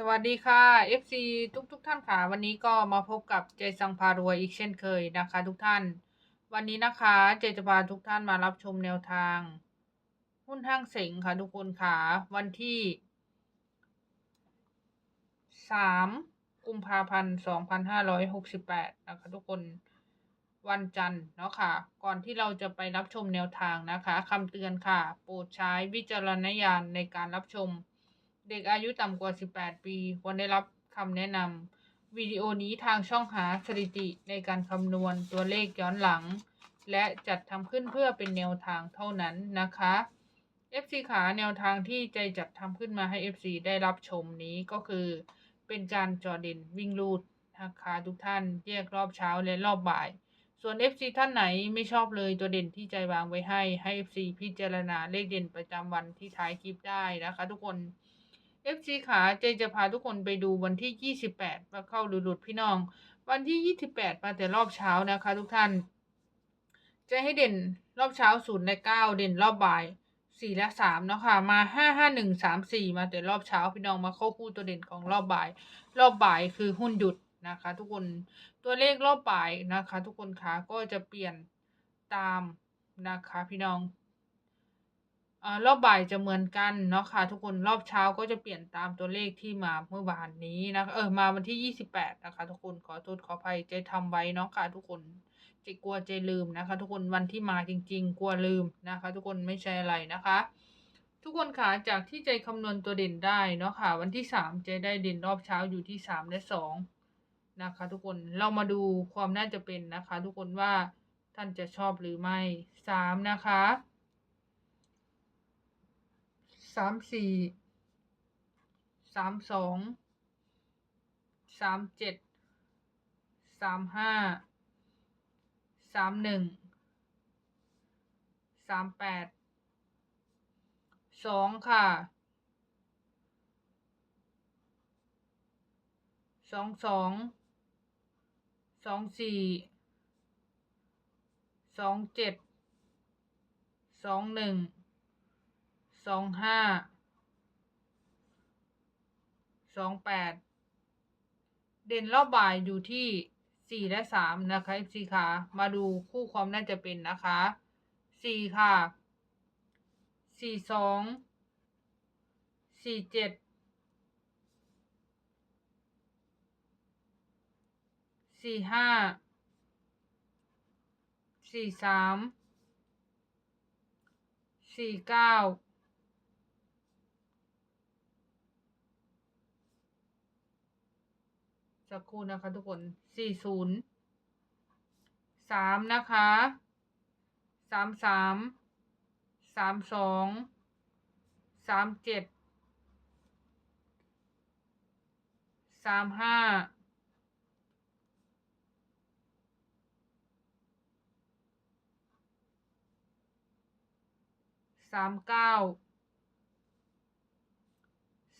สวัสดีค่ะ FC ทุกทุกท่านค่ะ วันนี้ก็มาพบกับเจสังพารวยอีกเช่นเคยนะคะ ทุกท่าน วันนี้นะคะเจจะพาทุกท่านมารับชมแนวทาง หุ้นห้างเสงค่ะทุกคนค่ะ วันที่สามกุมภาพันธ์สองพันห้าร้อยหกสิบแปดนะคะ ทุกคนวันจันทร์เนาะค่ะ ก่อนที่เราจะไปรับชมแนวทางนะคะคำเตือนค่ะ โปรดใช้วิจารณญาณในการรับชม เด็กอายุต่ำกว่า 18 ปีควรได้รับคำแนะนำวิดีโอนี้ทางช่องหาสถิติในการคำนวณตัวเลขย้อนหลัง และจัดทำขึ้นเพื่อเป็นแนวทางเท่านั้นนะคะ FC ขาแนวทางที่ใจจัดทำขึ้นมาให้ FC ได้รับชมนี้ก็คือ เป็นการจอเด่นวิ่งรูดนะคะทุกท่านแยกรอบเช้าและรอบบ่าย ส่วน FC ท่านไหนไม่ชอบเลยตัวเด่นที่ใจวางไว้ให้ให้ FC พิจารณาเลขเด่นประจำวันที่ท้ายคลิปได้นะคะ ทุกคน FC ขาเจจะพาทุกคนไปดูวันที่ 28มาเข้าหลุดพี่น้อง วันที่ 28 มาแต่รอบเช้านะคะ ทุกท่าน จะให้เด่นรอบเช้า0และ9เด่นรอบบ่าย4และ3เนาะค่ะมา 5 5 1 3 4 มาแต่รอบเช้าพี่น้องมาเข้าคู่ตัวเด่นของรอบบ่าย รอบบ่ายคือหุ้นหยุดนะคะ ทุกคนตัวเลขรอบบ่ายนะคะ ทุกคนคะก็จะเปลี่ยนตามนะคะ พี่น้อง อ่ารอบบ่ายจะเหมือนกันเนาะค่ะ ทุกคนรอบเช้าก็จะเปลี่ยนตามตัวเลขที่มาเมื่อวานนี้นะคะเออมาวันที่ยี่สิบแปดนะคะ ทุกคนขอโทษขออภัยเจทำไว้เนาะค่ะ ทุกคนเจกลัวเจลืมนะคะ ทุกคนวันที่มาจริง ๆ กลัวลืมนะคะ ทุกคนไม่ใช่อะไรนะคะ ทุกคนค่ะจากที่ใจคำนวณตัวเด่นได้เนาะค่ะ วันที่สามเจได้เด่นรอบเช้าอยู่ที่สามและสองนะคะ ทุกคนเรามาดูความน่าจะเป็นนะคะ ทุกคนว่าท่านจะชอบหรือไม่สามนะคะ สามสี่สามสองสามเจ็ดสามห้าสามหนึ่งสามแปดสองค่ะสองสองสองสี่สองเจ็ดสองหนึ่ง สองห้า สองแปด เด่นรอบบ่ายอยู่ที่สี่และสามนะคะสี่ค่ะมาดูคู่ความน่าจะเป็นนะคะสี่ค่ะ สี่สอง สี่เจ็ด สี่ห้า สี่สาม สี่เก้า สักครู่นะคะทุกคนสี่ศูนย์สามนะคะสามสามสามสองสามเจ็ดสามห้าสามเก้า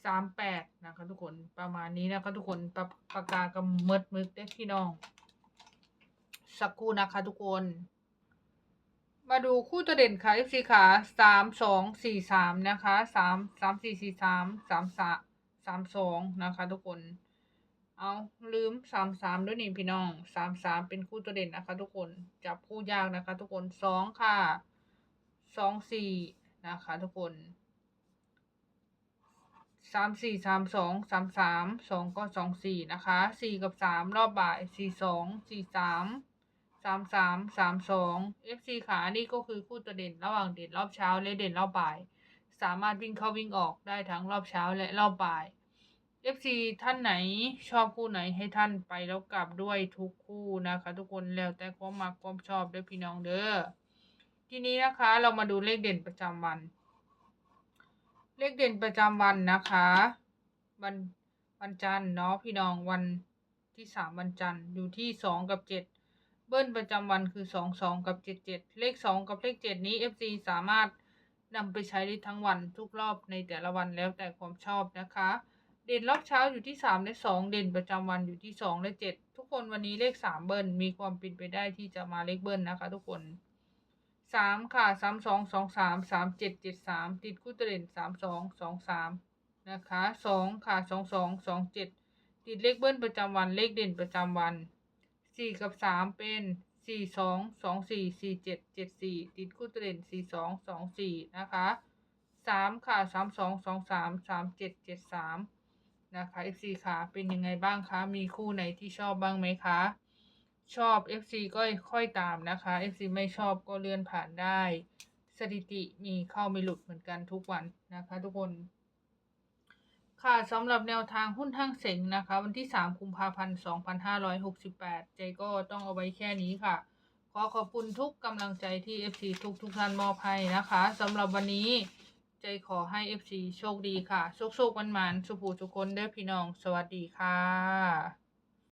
สามแปดนะคะทุกคนประมาณนี้นะคะทุกคนปากปากกากำมดมึกได้พี่น้อง สักครู่นะคะทุกคน มาดูคู่ตัวเด่นค่ะ FC ขาสามสองสี่สามนะคะสามสามสี่สี่สามสามสามสามสองนะคะ ทุกคน เอาลืมสามสามด้วยนี่พี่น้องสามสามเป็นคู่ตัวเด่นนะคะ ทุกคนจับคู่ยากนะคะ ทุกคนสองค่ะสองสี่นะคะ ทุกคน สามสี่สามสองสามสามสองก็สองสี่นะคะสี่กับสามรอบบ่ายสี่สองสี่สามสามสามสามสอง FC ขานี่ก็คือคู่ตัวเด่นระหว่างเด่นรอบเช้าและเด่นรอบบ่าย สามารถวิ่งเข้าวิ่งออกได้ทั้งรอบเช้าและรอบบ่าย FC ท่านไหนชอบคู่ไหนให้ท่านไปแล้วกลับด้วยทุกคู่นะคะ ทุกคนแล้วแต่ความมักความชอบด้วยพี่น้องเด้อทีนี้นะคะเรามาดูเลขเด่นประจำวัน เลขเด่นประจำวันนะคะ วันวันจันทร์เนาะพี่น้องวันที่สามวันจันทร์อยู่ที่สองกับเจ็ดเบิ้ลประจำวันคือสองสองกับเจ็ดเจ็ดเลขสองกับเลขเจ็ดนี้ FC สามารถนำไปใช้ได้ทั้งวันทุกรอบในแต่ละวันแล้วแต่ความชอบนะคะ เด่นรอบเช้าอยู่ที่สามและสองเด่นประจำวันอยู่ที่สองและเจ็ดทุกคนวันนี้เลขสามเบิ้ลมีความเป็นไปได้ที่จะมาเลขเบิ้ลนะคะ ทุกคน สามค่ะสามสองสองสามสามเจ็ดเจ็ดสามติดคู่ตัวเด่นสามสองสองสามนะคะสองค่ะสองสองสองเจ็ดติดเลขเบิ้ลประจำวันเลขเด่นประจำวันสี่กับสามเป็นสี่สองสองสี่สี่เจ็ดเจ็ดสี่ติดคู่ตัวเด่นสี่สองสองสี่นะคะสามค่ะสามสองสองสามสามเจ็ดเจ็ดสามนะคะ FC ค่ะเป็นยังไงบ้างคะ มีคู่ไหนที่ชอบบ้างไหมคะ ชอบ FC ก็ค่อยตามนะคะ FC ไม่ชอบก็เลื่อนผ่านได้ สถิติมีเข้าไม่หลุดเหมือนกันทุกวันนะคะ ทุกคน ค่ะสำหรับแนวทางหุ้นทั้งเสงนะคะ วันที่ 3 กุมภาพันธ์ 2568 ใจก็ต้องเอาไว้แค่นี้ค่ะ ขอขอบคุณทุกกำลังใจที่ FC ทุกทุกท่านมอบให้นะคะสำหรับวันนี้ใจขอให้ FC โชคดีค่ะ โชคโชควันมันสุภูทุกคนเด้อพี่น้อง สวัสดีค่ะ